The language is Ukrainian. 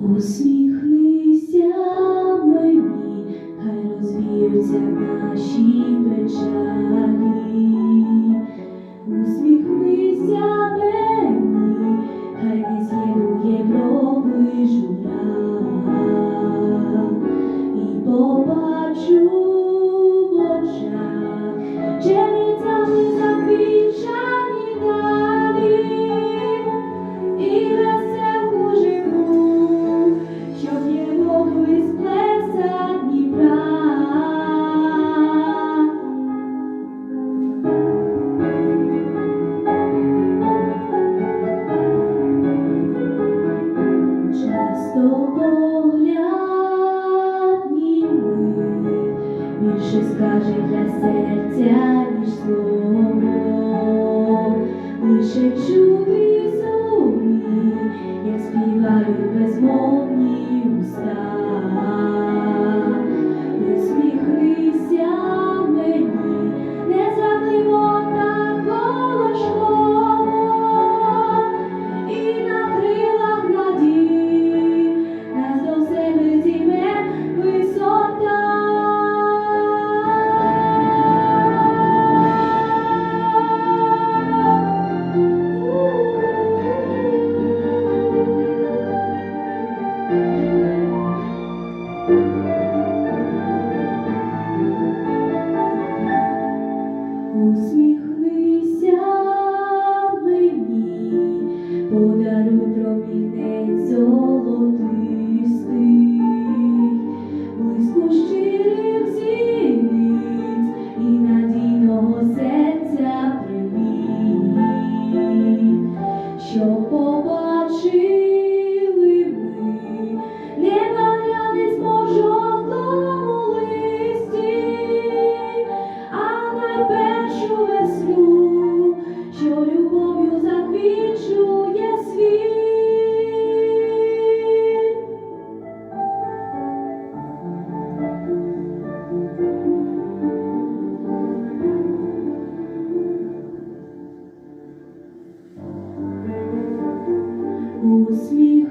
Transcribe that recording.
Усміхнися мені, хай розвіються наші печалі, усміхнися мені, хай не з'єднує брови жура. Чи скаже для серця? 酒窝呼吸